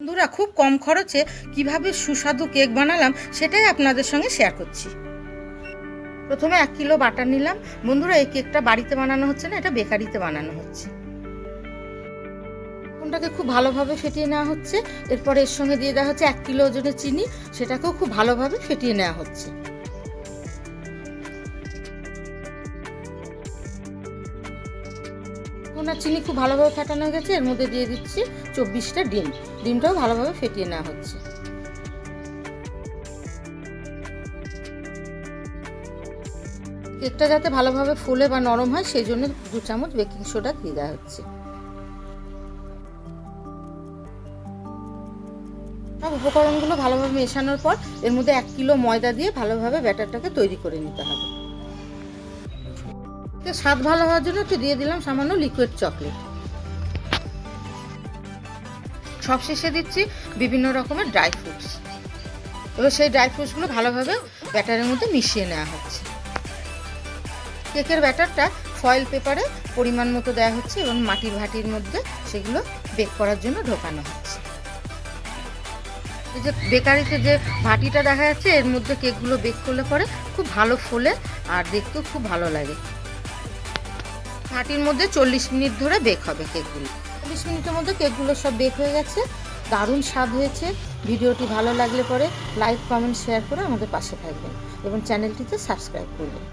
বন্ধুরা, খুব কম খরচে কীভাবে সুস্বাদু কেক বানালাম সেটাই আপনাদের সঙ্গে শেয়ার করছি। প্রথমে এক কিলো বাটার নিলাম। বন্ধুরা, এই কেকটা বাড়িতে বানানো হচ্ছে না, এটা বেকারিতে বানানো হচ্ছে। কোনটাকে খুব ভালোভাবে ফেটিয়ে নেওয়া হচ্ছে। এরপর এর সঙ্গে দিয়ে দেওয়া হচ্ছে এক কিলো ওজনের চিনি, সেটাকেও খুব ভালোভাবে ফেটিয়ে নেওয়া হচ্ছে। ওনার চিনি খুব ভালোভাবে ফেটানো হয়ে গেছে, এর মধ্যে দিয়ে দিচ্ছি চব্বিশটা ডিম। ডিমটাও ভালোভাবে ফেটিয়ে নেওয়া হচ্ছে। কেকটা যাতে ভালোভাবে ফুলে বা নরম হয়, সেই জন্য দু চামচ বেকিং সোডা দিয়ে দেওয়া হচ্ছে। সব উপকরণগুলো ভালোভাবে মেশানোর পর, এর মধ্যে এক কিলো ময়দা দিয়ে ভালোভাবে ব্যাটারটাকে তৈরি করে নিতে হবে। তো স্বাদ ভালো হওয়ার জন্য একটু দিয়ে দিলাম সামান্য লিকুইড চকলেট সব শেষে দিচ্ছি বিভিন্ন রকমের ড্রাই ফ্রুটস এবার সেই ড্রাই ফ্রুটসগুলো ভালোভাবে ব্যাটারের মধ্যে মিশিয়ে নেওয়া হচ্ছে। কেকের ব্যাটারটা ফয়েল পেপারে পরিমাণ মতো দেওয়া হচ্ছে এবং মাটির ভাটির মধ্যে সেগুলো বেক করার জন্য ঢোকানো হচ্ছে। এই যে বেকারিতে যে ভাটিটা দেখা যাচ্ছে, এর মধ্যে কেকগুলো বেক করলে পরে খুব ভালো ফোলে আর দেখতেও খুব ভালো লাগে। ভাটির মধ্যে চল্লিশ মিনিট ধরে বেক হবে কেকগুলো। চল্লিশ মিনিটের মধ্যে কেকগুলো সব বেক হয়ে গেছে, দারুণ স্বাদ হয়েছে। ভিডিওটি ভালো লাগলে পরে লাইক কমেন্ট শেয়ার করে আমাদের পাশে থাকবেন এবং চ্যানেলটিতে সাবস্ক্রাইব করবেন।